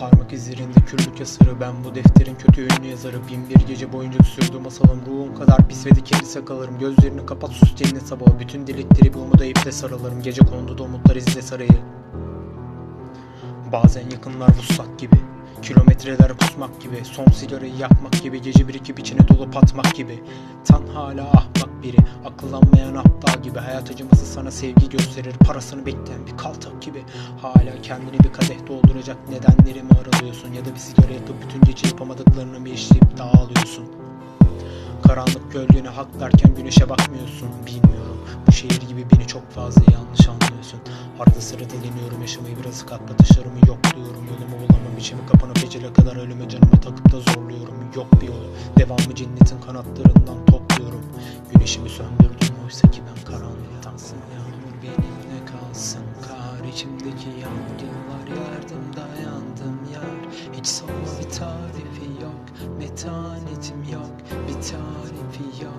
Parmak izlerinde küllük yasarı Ben bu defterin kötü ünlü yazarı Bin bir gece boyunca sürdü masalım Ruhum kadar pis ve dikeni sakalırım Gözlerini kapat sus dinle sabahı Bütün dilekleri bir umuda iple sarılırım. Gece kondu da umutlar izle sarayı Bazen yakınlar vuslat gibi Kilometreler kusmak gibi Son sigarayı yakmak gibi Gece birikip içine dolup atmak gibi. Tan hala ahmak biri Akıllanmayan aptal gibi. Hayat acıması sana sevgi gösterir Parasını bekleyen bir kaltak gibi. Hala kendini bir kadeh dolduracak nedenleri mi aralıyorsun? Ya da bir sigara yakıp bütün gece yapamadıklarını mı işleyip dağılıyorsun? Karanlık gölgene hak derken güneşe bakmıyorsun Bilmiyorum fazla yanlış anlıyorsun. Arada sırada deniyorum yaşamayı biraz katla dışarımı yok diyorum. Yolumu bulamam içimi kapanıp ecele kadar ölüme canıma takıp da zorluyorum. Yok bir yolu devamı cennetin kanatlarından topluyorum. Güneşimi söndürdüm oysa ki ben karanlıktansın. Yağmur benimle kalsın kar içimdeki yangınlar Yardımda yandım yar hiç sorma bir tarifi yok. Metanetim yok bir tarifi yok